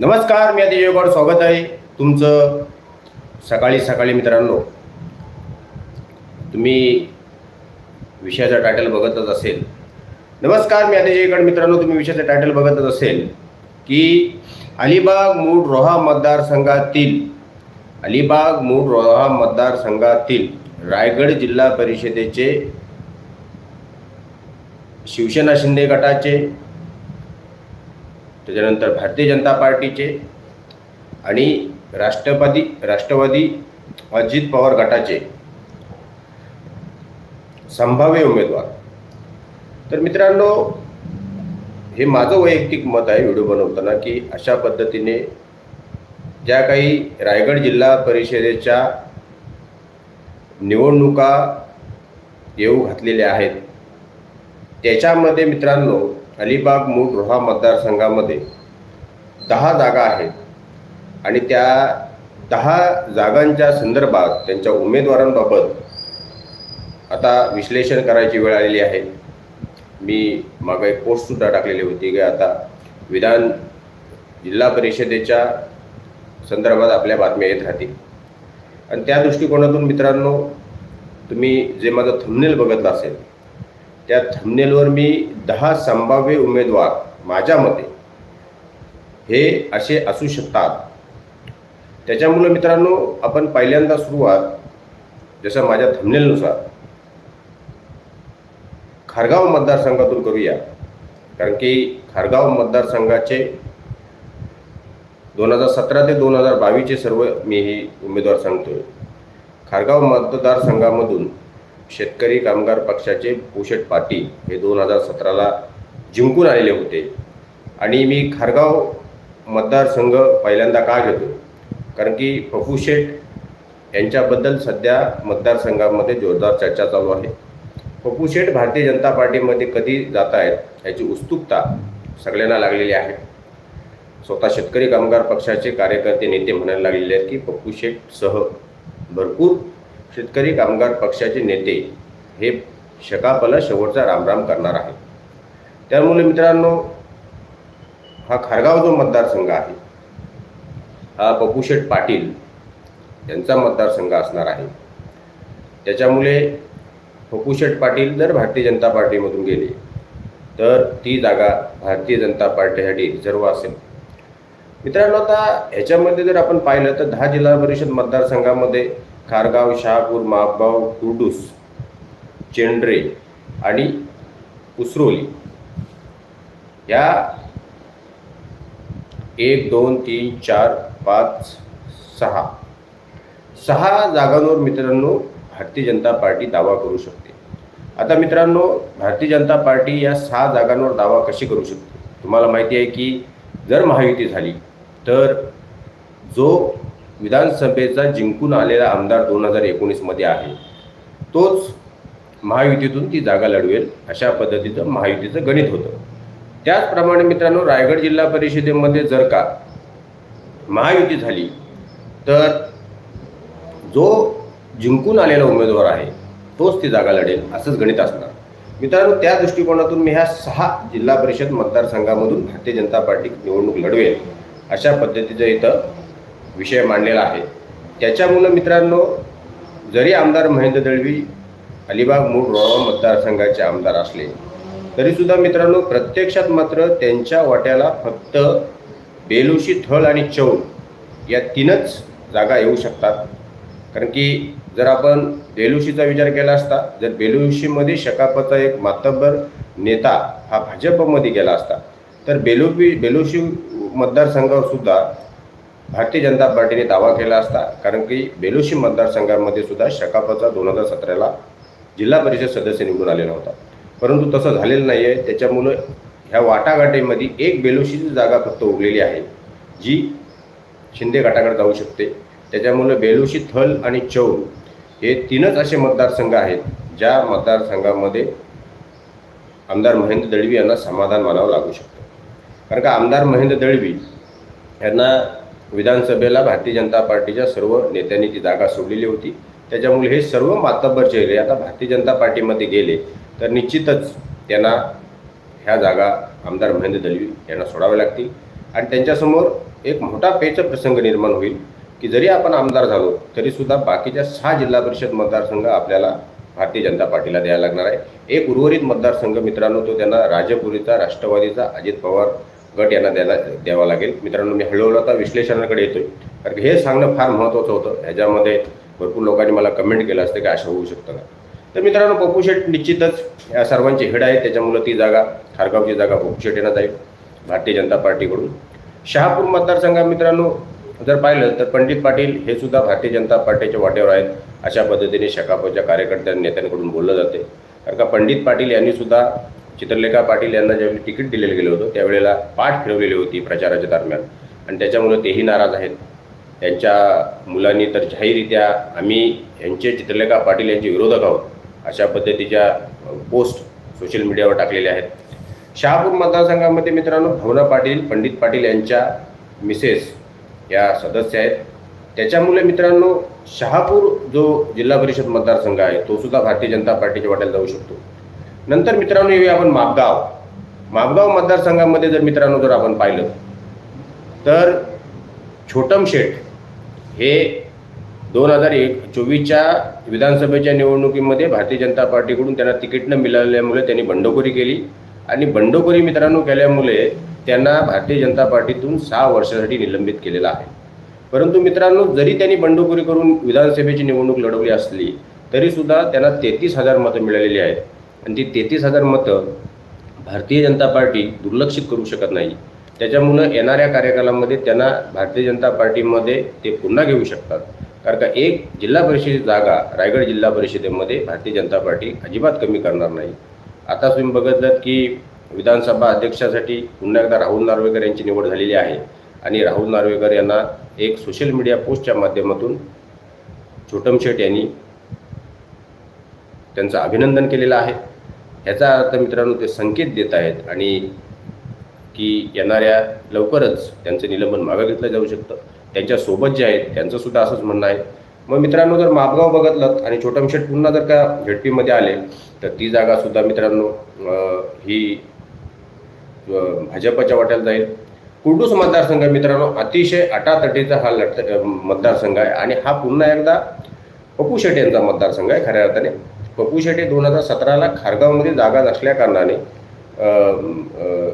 नमस्कार मी अतिशय गौड स्वागत आहे तुमचं सकाळी सकाळी मित्रांनो. तुम्ही विषयाचं टायटल बघतच असेल. नमस्कार मी अतिशय गड मित्रांनो तुम्ही विषयाचं टायटल बघतच असेल की अलिबाग मूळ रोहा मतदारसंघातील अलिबाग मूळ रोहा मतदारसंघातील रायगड जिल्हा परिषदेचे शिवसेना शिंदे गटाचे त्याच्यानंतर भारतीय जनता पार्टीचे आणि राष्ट्रवादी राष्ट्रवादी अजित पवार गटाचे संभाव्य उमेदवार. तर मित्रांनो हे माझं वैयक्तिक मत आहे व्हिडिओ बनवताना की अशा पद्धतीने ज्या काही रायगड जिल्हा परिषदेच्या निवडणुका येऊ घातलेल्या आहेत त्याच्यामध्ये मित्रांनो अलिबाग मूळ रोहा मतदारसंघामध्ये दहा जागा आहेत. आणि त्या दहा जागांच्या संदर्भात त्यांच्या उमेदवारांबाबत आता विश्लेषण करायची वेळ आलेली आहे. मी मागं एक पोस्टसुद्धा टाकलेली होती की आता विधान जिल्हा परिषदेच्या संदर्भात आपल्या बातम्या येत राहतील. आणि त्या दृष्टिकोनातून मित्रांनो तुम्ही जे माझं थंबनेल बघितलं असेल त्या थंबनेलवर मी दहा संभाव्य उमेदवार माझ्या मते हे असे असू शकतात. त्याच्यामुळं मित्रांनो आपण पहिल्यांदा सुरुवात जसं माझ्या थंबनेलनुसार खारगाव मतदारसंघातून करूया. कारण की खारगाव मतदारसंघाचे दोन हजार सतरा ते दोन हजार बावीसचे सर्व मी हे उमेदवार सांगतोय. खारगाव मतदारसंघामधून शेतकरी कामगार पक्षाचे पोषट पाटील हे दोन हजार सतराला जिंकून आलेले होते. आणि मी खारगाव मतदारसंघ पहिल्यांदा का घेतो? कारण की पप्पू शेठ यांच्याबद्दल सध्या मतदारसंघामध्ये जोरदार चर्चा चालू आहे. पप्पू शेठ भारतीय जनता पार्टीमध्ये कधी जात आहेत याची उत्सुकता सगळ्यांना लागलेली आहे. स्वतः शेतकरी कामगार पक्षाचे कार्यकर्ते नेते म्हणायला लागलेले आहेत की पप्पू शेठसह भरपूर शेतकरी कामगार पक्षाचे नेते हे शकापला शेवटचा रामराम करणार आहे त्यामुळे मित्रांनो हा खारगाव जो मतदारसंघ आहे हा पप्पूशेठ पाटील यांचा मतदारसंघ असणार आहे. त्याच्यामुळे पप्पूशेठ पाटील जर भारतीय जनता पार्टीमधून गेले तर ती जागा भारतीय जनता पार्टीसाठी रिझर्व असेल. मित्रांनो आता ह्याच्यामध्ये जर आपण पाहिलं तर दहा जिल्हा परिषद मतदारसंघामध्ये खारगाव शहापूर महागाव कुर्डूस चेंड्रे आणि उसरोली. या एक दोन तीन चार पाच सहा. सहा जागांवर मित्रांनो भारतीय जनता पार्टी दावा करू शकते. आता मित्रांनो भारतीय जनता पार्टी या सहा जागांवर दावा कशी करू शकते? तुम्हाला माहिती आहे की जर महायुती झाली तर जो विधानसभेचा जिंकून आलेला आमदार दोन हजार एकोणीसमध्ये आहे. तोच महायुतीतून ती जागा लढवेल अशा पद्धतीचं महायुतीचं गणित होतं. त्याचप्रमाणे मित्रांनो रायगड जिल्हा परिषदेमध्ये जर का महायुती झाली तर जो जिंकून आलेला उमेदवार आहे तोच ती जागा लढेल असंच गणित असणार. मित्रांनो त्या दृष्टिकोनातून मी ह्या सहा जिल्हा परिषद मतदारसंघामधून भारतीय जनता पार्टी निवडणूक लढवेल अशा पद्धतीचं इथं विषय मांडलेला आहे. त्याच्यामुळं मित्रांनो जरी आमदार महेंद्र दळवी अलिबाग मूळ रोहा मतदारसंघाचे आमदार असले तरीसुद्धा मित्रांनो प्रत्यक्षात मात्र त्यांच्या वाट्याला फक्त बेलुशी थळ आणि चौल या तीनच जागा येऊ शकतात. कारण की जर आपण बेलुशीचा विचार केला असता जर बेलुशीमध्ये शकापचा एक मातब्बर नेता हा भाजपमध्ये गेला असता तर बेलुपी बेलुशी मतदारसंघावर सुद्धा भारतीय जनता पार्टीने दावा केला असता कारण की बेलुशी मतदारसंघामध्ये सुद्धा शकापचा दोन हजार सतराला जिल्हा परिषद सदस्य निवडून आलेला होता. परंतु तसं झालेलं नाही आहे त्याच्यामुळं ह्या वाटाघाटीमध्ये एक बेलुशीची जागा फक्त उरलेली आहे जी शिंदे गटाकडे जाऊ शकते. त्याच्यामुळं बेलुशी थल आणि चौल हे तीनच असे मतदारसंघ आहेत ज्या मतदारसंघामध्ये आमदार महेंद्र दळवी यांना समाधान मानावं लागू शकतं. कारण का आमदार महेंद्र दळवी यांना विधानसभेला भारतीय जनता पार्टीच्या सर्व नेत्यांनी ती जागा सोडलेली होती. त्याच्यामुळे हे सर्व मातब्बर चेहरे आता भारतीय जनता पार्टीमध्ये गेले तर निश्चितच त्यांना ह्या जागा आमदार महेंद्र दलवी यांना सोडाव्या लागतील. आणि त्यांच्यासमोर एक मोठा पेच प्रसंग निर्माण होईल की जरी आपण आमदार झालो तरीसुद्धा बाकीच्या सहा जिल्हा परिषद मतदारसंघ आपल्याला भारतीय जनता पार्टीला द्यायला लागणार आहे. एक उर्वरित मतदारसंघ मित्रांनो तो त्यांना राजपुरीचा राष्ट्रवादीचा अजित पवार गट यांना द्यायला द्यावा लागेल. मित्रांनो मी हळूहळू आता विश्लेषणाकडे येतोय. कारण की हे सांगणं फार महत्त्वाचं होतं. ह्याच्यामध्ये भरपूर लोकांनी मला कमेंट केलं असतं की असं होऊ शकतं का? तर मित्रांनो पप्पू शेठ निश्चितच या सर्वांची हेड आहे. त्याच्यामुळं ती जागा खारगावची जागा पप्पू शेठ यांना आहे. भारतीय जनता पार्टीकडून. शहापूर मतदारसंघात मित्रांनो जर पाहिलं तर पंडित पाटील हे सुद्धा भारतीय जनता पार्टीच्या वाटेवर आहेत. अशा पद्धतीने शकापच्या कार्यकर्त्या नेत्यांकडून बोललं जाते. कारण का पंडित पाटील यांनी सुद्धा चित्रलेखा पाटील यांना ज्यावेळी तिकीट दिलेलं गेलं होतं त्यावेळेला पाठ फिरवलेली होती प्रचाराच्या दरम्यान. आणि त्याच्यामुळे तेही नाराज आहेत. त्यांच्या मुलांनी तर जाहीररित्या आम्ही यांचे चित्रलेखा पाटील यांचे विरोधक आहोत अशा पद्धतीच्या पोस्ट सोशल मीडियावर टाकलेल्या आहेत. शहापूर मतदारसंघामध्ये मित्रांनो भावना पाटील पंडित पाटील यांच्या मिसेस या सदस्य आहेत. त्याच्यामुळे मित्रांनो शहापूर जो जिल्हा परिषद मतदारसंघ आहे तो सुद्धा भारतीय जनता पार्टीच्या वाट्याला जाऊ शकतो. नंतर मित्रांनो येऊया आपण मापगाव. मापगाव मतदारसंघामध्ये जर मित्रांनो जर आपण पाहिलं तर छोटम शेठ हे दोन हजार एक चोवीसच्या विधानसभेच्या निवडणुकीमध्ये भारतीय जनता पार्टीकडून त्यांना तिकीट न मिळाल्यामुळे त्यांनी बंडखोरी केली. आणि बंडखोरी मित्रांनो केल्यामुळे त्यांना भारतीय जनता पार्टीतून सहा वर्षासाठी निलंबित केलेलं आहे. परंतु मित्रांनो जरी त्यांनी बंडखोरी करून विधानसभेची निवडणूक लढवली असली तरीसुद्धा त्यांना तेहतीस हजार मतं मिळालेली आहेत. आणि ती तेहतीस हजार मतं भारतीय जनता पार्टी दुर्लक्षित करू शकत नाही. त्याच्यामुळं येणाऱ्या कार्यकालामध्ये त्यांना भारतीय जनता पार्टीमध्ये ते पुन्हा घेऊ शकतात. कारण का एक जिल्हा परिषद जागा रायगड जिल्हा परिषदेमध्ये भारतीय जनता पार्टी अजिबात कमी करणार नाही. आता तुम्ही बघितलं की विधानसभा अध्यक्षासाठी पुन्हा एकदा राहुल नार्वेकर यांची निवड झालेली आहे. आणि राहुल नार्वेकर यांना एक सोशल मीडिया पोस्टच्या माध्यमातून छोटम शेठ यांनी त्यांचं अभिनंदन केलेलं आहे. ह्याचा अर्थ मित्रांनो ते संकेत देत आहेत आणि की येणाऱ्या लवकरच त्यांचं निलंबन मागं घेतलं जाऊ शकतं. त्यांच्यासोबत जे आहेत त्यांचं सुद्धा असंच म्हणणं आहे. मग मित्रांनो जर मापगाव बघितलं आणि छोटमशेट पुन्हा जर का झेडपीमध्ये आले तर ती जागासुद्धा मित्रांनो ही भाजपच्या वाट्याला जाईल. कुर्डूस मतदारसंघ मित्रांनो अतिशय अटातटीचा हा लट मतदारसंघ आहे. आणि हा पुन्हा एकदा पप्पू शेट यांचा मतदारसंघ आहे खऱ्या अर्थाने. पप्पू शेटे दोन हजार सतराला खारगावमध्ये जागा नसल्या कारणाने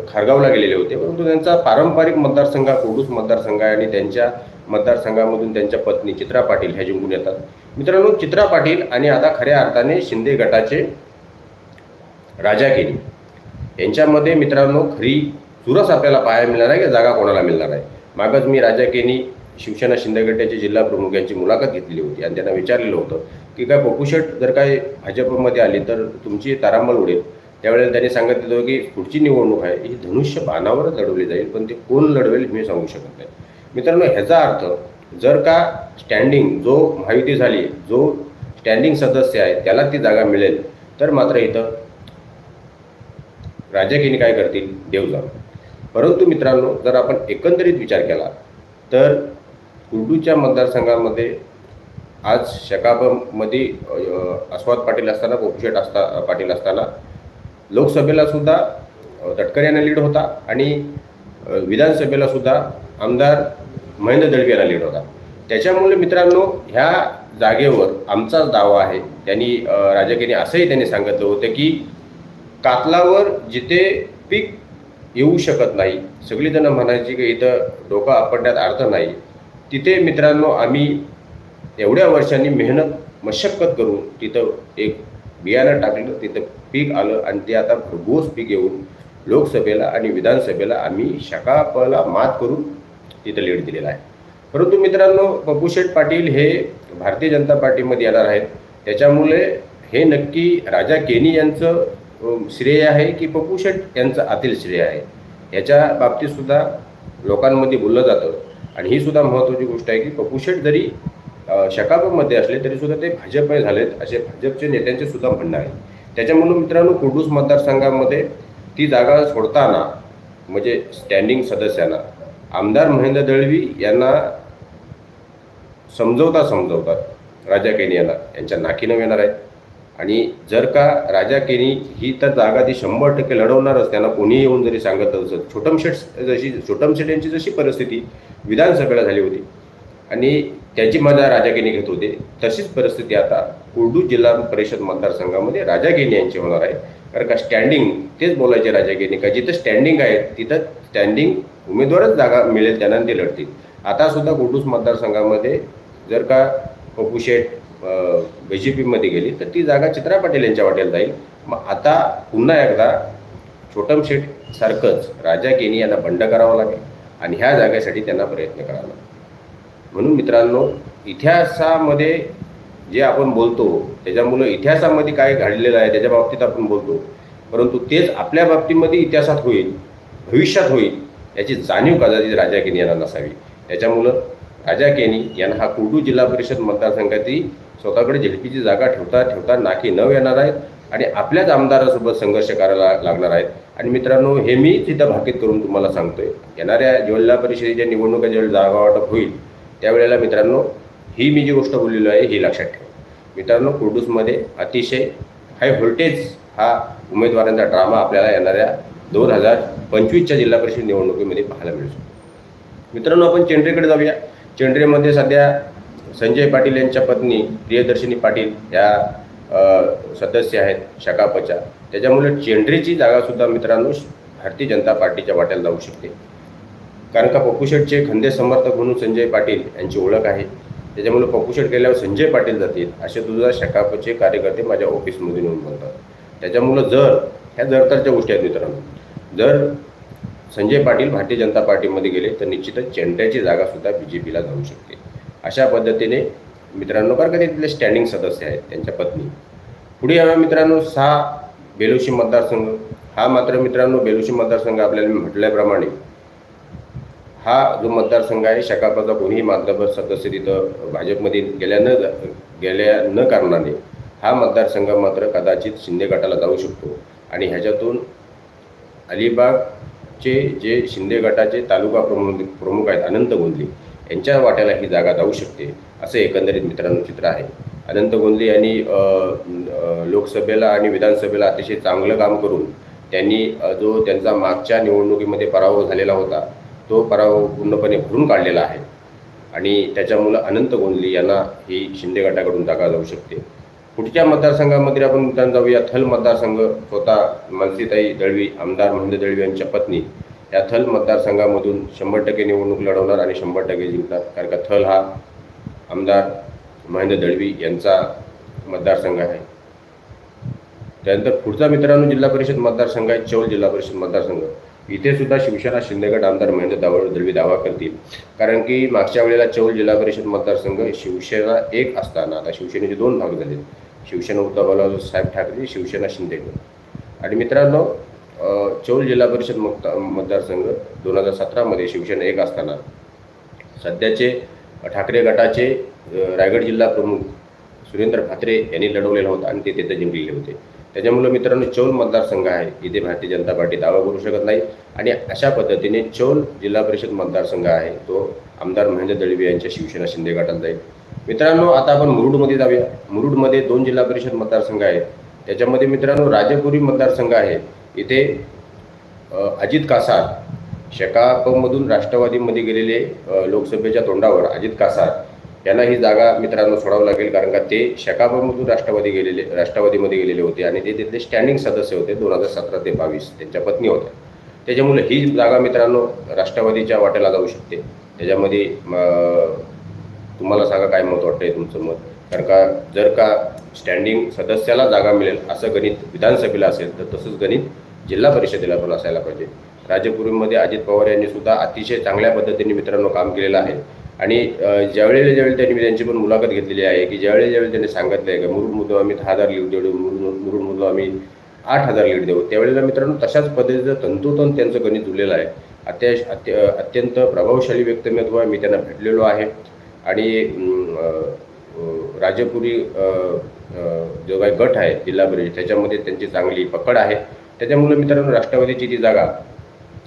खारगावला गेलेले होते. परंतु त्यांचा पारंपरिक मतदारसंघ कोडूस मतदारसंघ आहे आणि त्यांच्या मतदारसंघामधून त्यांच्या पत्नी चित्रा पाटील ह्या जिंकून येतात. मित्रांनो चित्रा पाटील आणि आता खऱ्या अर्थाने शिंदे गटाचे राजा केनी यांच्यामध्ये मित्रांनो खरी चुरस आपल्याला पाहायला मिळणार आहे की जागा कोणाला मिळणार आहे? मागच मी राजा केनी शिवसेना शिंदे गटाचे जिल्हा प्रमुख यांची मुलाखत घेतलेली होती आणि त्यांना विचारलेलं होतं की काय पप्पूशेट जर काय भाजपमध्ये आली तर तुमची तारांबळ उडेल. त्यावेळेला त्यांनी सांगितलं होतं की पुढची निवडणूक आहे ही धनुष्य बाणावरच लढवली जाईल पण ते कोण लढवेल हे मी सांगू शकत नाही. मित्रांनो ह्याचा अर्थ जर का स्टँडिंग जो महायुती झाली जो स्टँडिंग सदस्य आहे त्याला ती जागा मिळेल तर मात्र इथं राजकीय काय करतील? देव जाऊ परंतु मित्रांनो जर आपण एकंदरीत विचार केला तर कुर्डूच्या मतदारसंघामध्ये आज शकाबमध्ये आस्वाद पाटील असताना पोपशेट असता पाटील असताना लोकसभेला सुद्धा तटकरे यांना लीड होता आणि विधानसभेला सुद्धा आमदार महेंद्र दळवी यांना लीड होता. त्याच्यामुळे मित्रांनो ह्या जागेवर आमचाच दावा आहे त्यांनी अ, असंही त्यांनी सांगितलं होतं की कातलावर जिथे पीक येऊ शकत नाही सगळीजणं म्हणायची की इथं डोकं आपटण्यात अर्थ नाही तिथे मित्रांनो आम्ही एवढ्या वर्षांनी मेहनत मशक्कत करून तिथं एक बियाणं टाकलं तिथं पीक आलं आणि ते आता भरघोस पीक येऊन लोकसभेला आणि विधानसभेला आम्ही शकापला मात करून तिथं लीड दिलेला आहे. परंतु मित्रांनो पप्पूशेठ पाटील हे भारतीय जनता पार्टीमध्ये येणार आहेत. त्याच्यामुळे हे नक्की राजा केनी यांचं श्रेय आहे की पप्पू शेठ यांचं आतील श्रेय आहे? याच्या बाबतीतसुद्धा लोकांमध्ये बोललं जातं. आणि ही सुद्धा महत्त्वाची गोष्ट आहे की पप्पूशेठ जरी शकापमध्ये असले तरी सुद्धा ते भाजपमध्ये झालेत असे भाजपचे नेत्यांचे सुद्धा म्हणणं आहे. त्याच्यामुळे मित्रांनो कुडूस मतदारसंघामध्ये ती जागा सोडताना म्हणजे स्टँडिंग सदस्यांना आमदार महेंद्र दळवी यांना समजवता समजवतात राजा केनी यांना यांच्या नाकीनं येणार आहेत आणि जर का राजा केनी ही तर जागा ती शंभर टक्के लढवणारच त्यांना कोणीही येऊन जरी सांगत असत. छोटमशेट जशी छोटमशेट यांची जशी परिस्थिती विधानसभेला झाली होती आणि त्याची मजा राजा केनी घेत होते तशीच परिस्थिती आता कुर्डू जिल्हा परिषद मतदारसंघामध्ये राजा केनी यांची होणार आहे. कारण का स्टँडिंग तेच बोलायचे राजा केनी का जिथं स्टँडिंग आहे तिथं स्टँडिंग उमेदवारच जागा मिळेल त्यांना ते लढतील. आता सुद्धा कुर्डूस मतदारसंघामध्ये जर का पप्पू शेठ बी जे पीमध्ये गेली तर ती जागा चित्रा पाटील यांच्या वाटेला जाईल. मग आता पुन्हा एकदा छोटम शेठ सारखंच राजा केनी यांना बंड करावं लागेल आणि ह्या जागेसाठी त्यांना प्रयत्न करावा लागेल. म्हणून मित्रांनो इतिहासामध्ये जे आपण बोलतो त्याच्यामुळं इतिहासामध्ये काय घडलेलं आहे त्याच्या बाबतीत आपण बोलतो. परंतु तेच आपल्या बाबतीमध्ये इतिहासात होईल भविष्यात होईल याची जाणीव कदाचित राजा केनी यांना नसावी. त्याच्यामुळं राजा केनी यांना हा कुर्डू जिल्हा परिषद मतदारसंघातील स्वतःकडे झेडपीची जागा ठेवता ठेवता नाकी न येणार आहेत आणि आपल्याच आमदारासोबत संघर्ष करायला लागणार आहेत. आणि मित्रांनो हे मी तिथं भाकीत करून तुम्हाला सांगतोय. येणाऱ्या जिल्हा परिषदेच्या निवडणुका ज्यावेळी जागा वाटप होईल त्यावेळेला मित्रांनो ही मी जी गोष्ट बोललेलो आहे ही लक्षात ठेवा. मित्रांनो कुर्डूसमध्ये अतिशय हाय व्होल्टेज हा उमेदवारांचा ड्रामा आपल्याला येणाऱ्या दोन हजार पंचवीसच्या जिल्हा परिषद निवडणुकीमध्ये पाहायला मिळू शकतो मित्रांनो आपण चेंड्रेकडे जाऊया. चेंड्रेमध्ये सध्या संजय पाटील यांच्या पत्नी प्रियदर्शिनी पाटील या सदस्य आहेत शकापच्या. त्याच्यामुळे चेंड्रेची जागासुद्धा मित्रांनो भारतीय जनता पार्टीच्या वाट्याला जाऊ शकते. कारण का पप्पूशेटचे खंदे समर्थक म्हणून संजय पाटील यांची ओळख आहे. त्याच्यामुळे पप्पूशेट गेल्यावर संजय पाटील जातील असे तुझा शकापचे कार्यकर्ते माझ्या ऑफिसमधून येऊन बोलतात. त्याच्यामुळं जर ह्या जरतरच्या गोष्टी आहेत मित्रांनो जर संजय पाटील भारतीय जनता पार्टीमध्ये गेले तर निश्चितच चेंड्याची जागासुद्धा बी जे पीला जाऊ शकते. अशा पद्धतीने मित्रांनो कारण का तिथले स्टँडिंग सदस्य आहेत त्यांच्या पत्नी. पुढे याव्या मित्रांनो सहा बेलुशी मतदारसंघ. हा मात्र मित्रांनो बेलुशी मतदारसंघ आपल्याला मी म्हटल्याप्रमाणे हा जो मतदारसंघ आहे शकापाचा कोणीही मातबर सदस्य तिथं भाजपमध्ये गेल्या न गेल्या न कारणाने हा मतदारसंघ मात्र कदाचित शिंदे गटाला जाऊ शकतो. आणि ह्याच्यातून अलिबागचे जे शिंदे गटाचे तालुका प्रमुख प्रमुख आहेत अनंत गोंदले यांच्या वाट्याला ही जागा जाऊ शकते असं एकंदरीत मित्रांनो चित्र आहे. अनंत गोंदले यांनी लोकसभेला आणि विधानसभेला अतिशय चांगलं काम करून त्यांनी जो त्यांचा मागच्या निवडणुकीमध्ये पराभव झालेला होता तो पराभव पूर्णपणे भरून काढलेला आहे. आणि त्याच्यामुळं अनंत गोंदली यांना ही शिंदे गटाकडून जागा जाऊ शकते. पुढच्या मतदारसंघामध्ये आपण जाऊया. थल मतदारसंघ स्वतः मनसीताई दळवी आमदार महेंद्र दळवी यांच्या पत्नी. या थल मतदारसंघामधून शंभर टक्के निवडणूक लढवणार आणि शंभर टक्के जिंकणार. कारण का थल हा आमदार महेंद्र दळवी यांचा मतदारसंघ आहे. त्यानंतर पुढचा मित्रांनो जिल्हा परिषद मतदारसंघ आहे चौल जिल्हा परिषद मतदारसंघ. इथे सुद्धा शिवसेना शिंदेगड आमदार महेंद्र दावळ दळवी दावा करतील. कारण की मागच्या वेळेला चौल जिल्हा परिषद मतदारसंघ शिवसेना एक असताना आता शिवसेनेचे दोन भाग झाले शिवसेना उद्धव बाळासाहेब साहेब ठाकरे शिवसेना शिंदेगड. आणि मित्रांनो चौल जिल्हा परिषद मत मतदारसंघ दोन हजार सतरामध्ये शिवसेना एक असताना सध्याचे ठाकरे गटाचे रायगड जिल्हा प्रमुख सुरेंद्र भात्रे यांनी लढवलेला होता आणि ते तिथे जिंकलेले होते. त्याच्यामुळे मित्रांनो चौल मतदारसंघ आहे. इथे भारतीय जनता पार्टी दावा करू शकत नाही. आणि अशा पद्धतीने चौल जिल्हा परिषद मतदारसंघ आहे. तो आमदार महेंद्र दळवी यांच्या शिवसेना शिंदे गटात जाईल. मित्रांनो आता आपण मुरुडमध्ये जाऊया. मुरुडमध्ये दोन जिल्हा परिषद मतदारसंघ आहेत. त्याच्यामध्ये मित्रांनो राजापुरी मतदारसंघ आहे. इथे अजित कासार शेकापमधून राष्ट्रवादीमध्ये गेलेले लोकसभेच्या तोंडावर अजित कासार यांना ही जागा मित्रांनो सोडावं लागेल कारण का ते शेकापमधून राष्ट्रवादी गेलेले राष्ट्रवादीमध्ये गेलेले होते आणि ते तिथले स्टँडिंग सदस्य होते दोन हजार सतरा ते बावीस त्यांच्या पत्नी होत्या. त्याच्यामुळे ही जागा मित्रांनो राष्ट्रवादीच्या वाट्याला जाऊ शकते. त्याच्यामध्ये तुम्हाला सांगा काय मत वाटतंय तुमचं मत? कारण का जर का स्टँडिंग सदस्याला जागा मिळेल असं गणित विधानसभेला असेल तर तसंच गणित जिल्हा परिषदेला पण असायला पाहिजे. राजपुरीमध्ये अजित पवार यांनी सुद्धा अतिशय चांगल्या पद्धतीने मित्रांनो काम केलेलं आहे. आणि ज्यावेळेला ज्यावेळी त्यांनी त्यांची पण मुलाखत घेतलेली आहे की ज्यावेळेला ज्यावेळी त्यांनी सांगितलं आहे की मुरुडमधून आम्ही दहा हजार लीड देऊ मुरुड मुरुडमधून आम्ही आठ हजार लीड देऊ त्यावेळेला मित्रांनो तशाच पद्धतीचं तंतोतंत त्यांचं गणित जुळलेलं आहे. अत्याश अत्य अत्यंत प्रभावशाली व्यक्तिमत्व आहे मी त्यांना भेटलेलो आहे. आणि राजपुरी जो काही गट आहे जिल्हा परिषद त्याच्यामध्ये त्यांची चांगली पकड आहे. त्याच्यामुळे मित्रांनो राष्ट्रवादीची ती जागा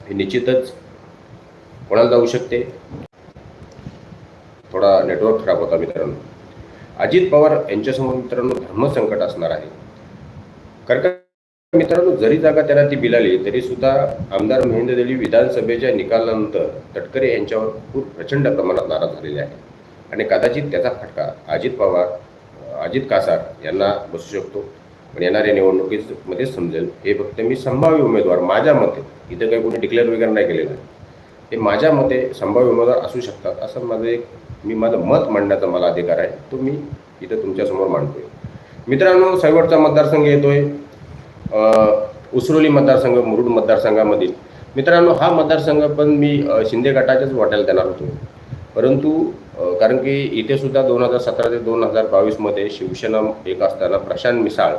ही निश्चितच कोणाला जाऊ शकते? थोडा नेटवर्क खराब होता मित्रांनो. अजित पवार यांच्यासमोर मित्रांनो धर्मसंकट असणार आहे. कारण का? मित्रांनो जरी जागा त्यांना ती मिळाली तरी सुद्धा आमदार महेंद्र देवी विधानसभेच्या निकालानंतर तटकरे यांच्यावर खूप प्रचंड प्रमाणात नाराज झालेले आहे आणि कदाचित त्याचा फटका अजित पवार अजित कासार यांना बसू शकतो. पण येणाऱ्या निवडणुकीमध्ये समजेल. हे फक्त मी संभाव्य उमेदवार माझ्या मते इथं काही कोणी डिक्लेअर वगैरे नाही केलेलं आहे. हे माझ्या मते संभाव्य उमेदवार असू शकतात असं माझं एक मी माझं मत मांडण्याचा मला अधिकार आहे. तो मी इथं तुमच्यासमोर मांडतोय. मित्रांनो शेवटचा मतदारसंघ येतोय. उसरोली मतदारसंघ मुरुड मतदारसंघामधील. मित्रांनो हा मतदारसंघ पण मी शिंदे गटाच्याच वाट्याला देणार होतो. परंतु कारण की इथे सुद्धा दोन हजार सतरा ते दोन हजार बावीसमध्ये शिवसेना एक असताना प्रशांत मिसाळ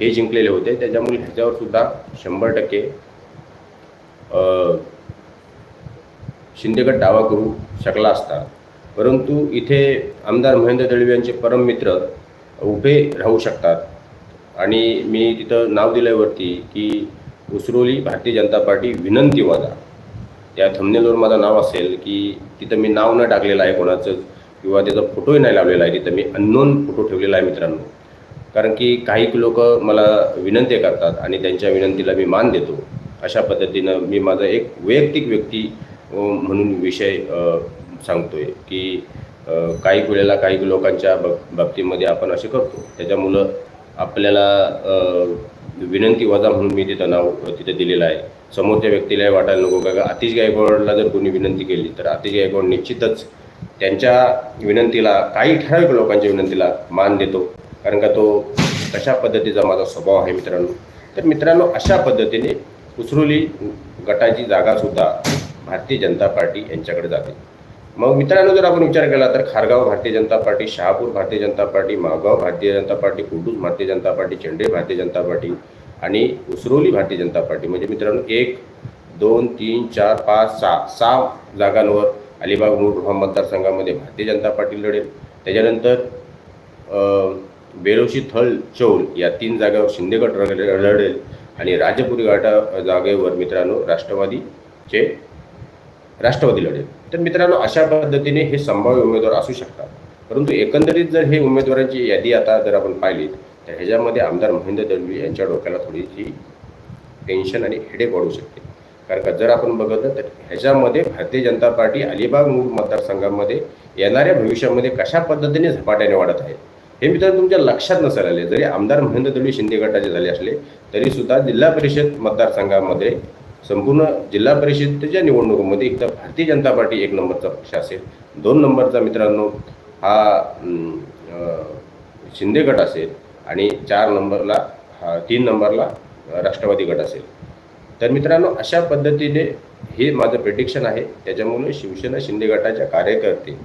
हे जिंकलेले होते. त्याच्यामुळे ह्याच्यावर सुद्धा शंभर टक्के शिंदेगड दावा करू शकला असता. परंतु इथे आमदार महेंद्र दळवी यांचे परम मित्र उभे राहू शकतात. आणि मी तिथं नाव दिल्यावरती की उसरोली भारतीय जनता पार्टी विनंती वादा. त्या थंबनेलवर माझं नाव असेल की तिथं मी नाव न टाकलेलं आहे कोणाचं किंवा त्याचा फोटोही नाही लावलेला आहे. तिथं मी अननोन फोटो ठेवलेला आहे मित्रांनो. कारण की काही लोक मला विनंती करतात आणि त्यांच्या विनंतीला मी मान देतो. अशा पद्धतीनं मी माझा एक वैयक्तिक व्यक्ती म्हणून विषय सांगतो सांगतोय की काही वेळेला काही लोकांच्या बाब बाबतीमध्ये आपण असे करतो. त्याच्यामुळं आपल्याला विनंती वजा म्हणून मी तिथं नाव तिथं दिलेलं आहे. समोरच्या व्यक्तीला वाटायला नको का आतिश गायकवाडला जर कोणी विनंती केली तर आतिश गायकवाड निश्चितच त्यांच्या विनंतीला काही ठराविक लोकांच्या विनंतीला मान देतो. कारण का तो कशा पद्धतीचा माझा स्वभाव आहे मित्रांनो? तर मित्रांनो अशा पद्धतीने उसरोली गटाची जागासुद्धा भारतीय जनता पार्टी यांच्याकडे जाते. मग मित्रांनो जर आपण विचार केला तर Khargaon Bharatiya Janata party Shahapur Bharatiya Janata party मागाव Bharatiya Janata party Kudus Bharatiya Janata party चेंडे Bharatiya Janata party आणि उसरोली भारतीय जनता पार्टी. म्हणजे मित्रांनो एक दोन तीन चार पाच सहा सहा जागांवर अलिबाग मूळ मतदारसंघामध्ये भारतीय जनता पार्टी लढेल. त्याच्यानंतर बेरोशी थळ चौल या तीन जागेवर शिंदेगड रग- लढेल आणि राजपुरी घाटा जागेवर मित्रांनो राष्ट्रवादीचे राष्ट्रवादी लढेल. तर मित्रांनो अशा पद्धतीने हे संभाव्य उमेदवार असू शकतात. परंतु एकंदरीत जर हे उमेदवारांची यादी आता जर आपण पाहिली तर ह्याच्यामध्ये आमदार महेंद्र दळवी यांच्या डोक्याला थोडीशी टेन्शन आणि हेडेक वाढू शकते. कारण का जर आपण बघितलं तर ह्याच्यामध्ये भारतीय जनता पार्टी अलिबाग मूळ मतदारसंघामध्ये येणाऱ्या भविष्यामध्ये कशा पद्धतीने झपाट्याने वाढत आहे? हे मित्रांनो तुमच्या लक्षात नसायला आले. जरी आमदार महेंद्र दळवी शिंदे गटाचे झाले असले तरी सुद्धा जिल्हा परिषद मतदारसंघामध्ये संपूर्ण जिल्हा परिषदेच्या निवडणुकीमध्ये एकदा भारतीय जनता पार्टी एक नंबरचा पक्ष असेल दोन नंबरचा मित्रांनो हा शिंदे गट असेल आणि चार नंबरला हा तीन नंबरला राष्ट्रवादी गट असेल. तर मित्रांनो अशा पद्धतीने हे माझं प्रेडिक्शन आहे. त्याच्यामुळे शिवसेना शिंदे गटाच्या कार्यकर्ते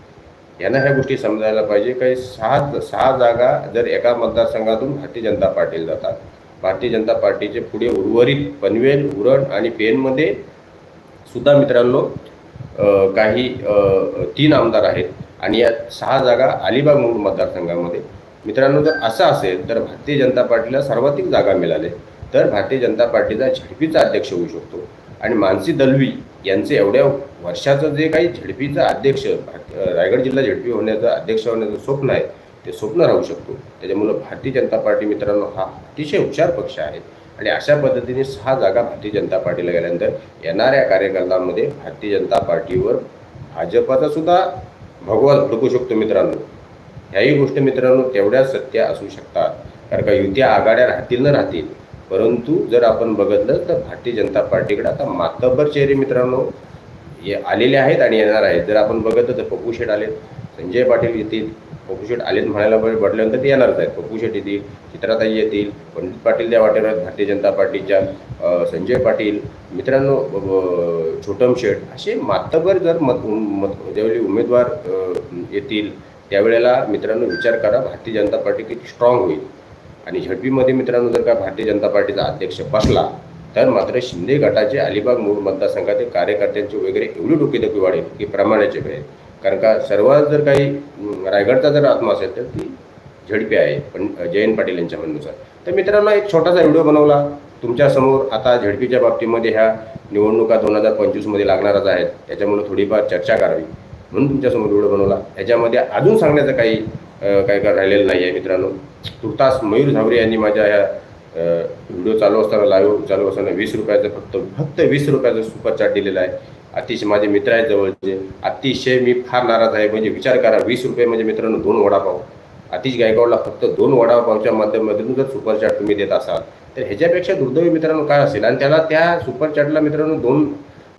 यांना ह्या गोष्टी समजायला पाहिजे. काही सहा सहा जागा जर एका मतदारसंघातून भारतीय जनता पार्टीला जातात. भारतीय जनता पार्टीचे पुढे उर्वरित पनवेल उरण आणि पेनमध्ये सुद्धा मित्रांनो काही तीन आमदार आहेत आणि या सहा जागा अलिबाग मूळ मतदारसंघामध्ये. मित्रांनो जर असं असेल तर भारतीय जनता पार्टीला सर्वाधिक जागा मिळाले. तर भारतीय जनता पार्टीचा झडपीचा अध्यक्ष होऊ शकतो. आणि मानसी दलवी यांचे एवढ्या वर्षाचं जे काही झडपीचं अध्यक्ष रायगड जिल्हा झडपी होण्याचं अध्यक्ष होण्याचं स्वप्न आहे ते स्वप्न राहू शकतो. त्याच्यामुळं भारतीय जनता पार्टी मित्रांनो हा अतिशय हुशार पक्ष आहे. आणि अशा पद्धतीने सहा जागा भारतीय जनता पार्टीला गेल्यानंतर येणाऱ्या कार्यकर्त्यांमध्ये भारतीय जनता पार्टीवर भाजपाचा सुद्धा भगवा भडकू शकतो मित्रांनो. ह्याही गोष्टी मित्रांनो तेवढ्या सत्य असू शकतात. कारण का युत्या आघाड्या राहतील न राहतील परंतु जर आपण बघितलं तर भारतीय जनता पार्टीकडे आता मातब्बर चेहरे मित्रांनो हे आलेले आहेत आणि येणार आहेत. जर आपण बघितलं तर पप्पू शेठ आलेत संजय पाटील येतील. पप्पू शेठ आलेत म्हणायला ब- म्हटल्यानंतर ते येणारच आहेत. पप्पू शेठ येतील चित्राताई येतील पंडित पाटील त्या वाटेवर आहेत भारतीय जनता पार्टीच्या संजय पाटील मित्रांनो छोटम शेठ असे मातबर जर मत मत ज्यावेळी उमेदवार येतील त्यावेळेला मित्रांनो विचार करा भारतीय जनता पार्टी किती स्ट्रॉंग होईल. आणि झडपीमध्ये मित्रांनो जर का भारतीय जनता पार्टीचा अध्यक्ष बसला तर मात्र शिंदे गटाचे अलिबाग मूळ मतदारसंघातील कार्यकर्त्यांची वगैरे एवढी डोकेदुखी वाढेल की प्रमाणाचे वेळ. कारण का सर्वात जर काही रायगडचा जर आत्मा असेल तर ती झडपी आहे पण जयंत पाटील यांच्या म्हणण्यानुसार तर मित्रांनो एक छोटासा व्हिडिओ बनवला. तुमच्यासमोर आता झडपीच्या बाबतीमध्ये ह्या निवडणुका दोन हजार पंचवीसमध्ये लागणारच आहेत. त्याच्यामुळे थोडीफार चर्चा करावी म्हणून तुमच्यासमोर व्हिडिओ बनवला. याच्यामध्ये अजून सांगण्याचं काही काय काय राहिलेलं नाही आहे मित्रांनो. तुर्तास मयूर झावरे यांनी माझ्या ह्या व्हिडिओ चालू असताना लाईव्ह चालू असताना वीस रुपयाचं फक्त फक्त वीस रुपयाचं सुपरचार्ट दिलेला आहे. अतिशय माझे मित्र आहेत जवळचे अतिशय मी फार नाराज आहे. म्हणजे विचार करा वीस रुपये म्हणजे मित्रांनो दोन वडापाव. अतिश गायकवाडला फक्त दोन वडापावच्या माध्यमातून जर सुपरचार्ट तुम्ही देत असाल तर ह्याच्यापेक्षा दुर्दैवी मित्रांनो काय असेल? आणि त्याला त्या सुपरचार्टला मित्रांनो दोन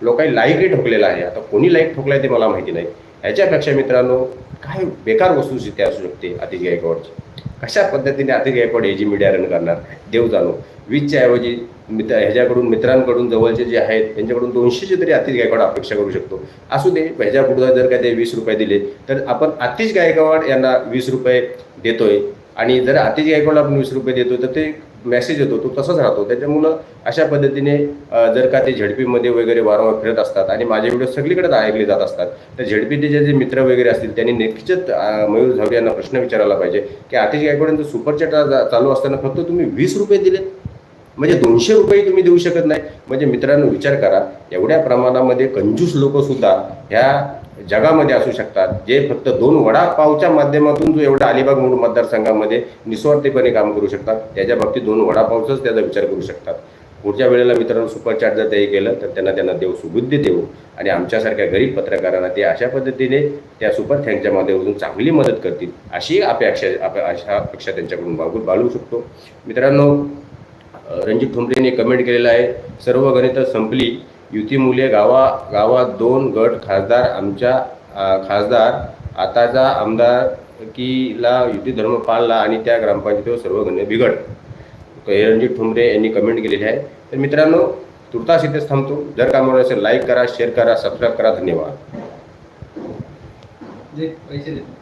लोकांनी लाईकही ठोकलेला आहे. आता कोणी लाईक ठोकलाय ते मला माहिती नाही. ह्याच्यापेक्षा मित्रांनो काही बेकार वस्तुस्थिती असू शकते अतिश गायकवाडची कशा पद्धतीने अतिश गायकवाड हे जी मीडिया रन करणार? देव जाणो. वीसच्या ऐवजी मित्र ह्याच्याकडून मित्रांकडून जवळचे जे आहेत त्यांच्याकडून दोनशेचे तरी अतिश गायकवाड अपेक्षा करू शकतो. असू दे ह्याच्या पुढं जर काय ते वीस रुपये दिले तर आपण अतिश गायकवाड यांना वीस रुपये देतोय. आणि जर अतिश गायकवाडला आपण वीस रुपये देतोय तर ते मेसेज येतो तो तसाच राहतो. त्याच्यामुळं अशा पद्धतीने जर का ते झडपीमध्ये वगैरे वारंवार फिरत असतात आणि माझे व्हिडिओ सगळीकडे ऐकले जात असतात तर झडपीचे जे जे मित्र वगैरे असतील त्यांनी नक्कीच मयूर झावरे यांना प्रश्न विचारायला पाहिजे की आतिश गायकवाडांचं सुपरचॅट चालू असताना फक्त तुम्ही वीस रुपये दिले म्हणजे दोनशे रुपये तुम्ही देऊ शकत नाही. म्हणजे मित्रांनो विचार करा एवढ्या प्रमाणामध्ये कंजूस लोकसुद्धा ह्या जगामध्ये असू शकतात. जे फक्त दोन वडापावच्या माध्यमातून जो एवढा अलिबाग म्हणून मतदारसंघामध्ये निस्वार्थीपणे काम करू शकतात त्याच्या बाबतीत दोन वडापावचाच त्याचा विचार करू शकतात. पुढच्या वेळेला मित्रांनो सुपरचार्ट जर ते केलं तर त्यांना त्यांना देव सुबुद्धी देऊ आणि आमच्यासारख्या गरीब पत्रकारांना ते अशा पद्धतीने त्या सुपर थँकच्या माध्यमातून चांगली मदत करतील अशी अपेक्षा आप- अशा अपेक्षा त्यांच्याकडून बाळगू बाळू शकतो. मित्रांनो रणजित ठोंबरेने कमेंट केलेलं आहे सर्व गणितं संपली. युती गावा गावात दोन गट खासदार आमच्या खासदार आताचा आमदारकीला युती धर्म पाळला आणि त्या ग्रामपंचायतीवर सर्व गण्य बिघड. रणजित ठुमरे यांनी कमेंट केलेली आहे. तर मित्रांनो तुर्तास इथेच थांबतो. जर का मला असेल लाईक करा शेअर करा सबस्क्राईब करा. धन्यवाद. पैसे देतो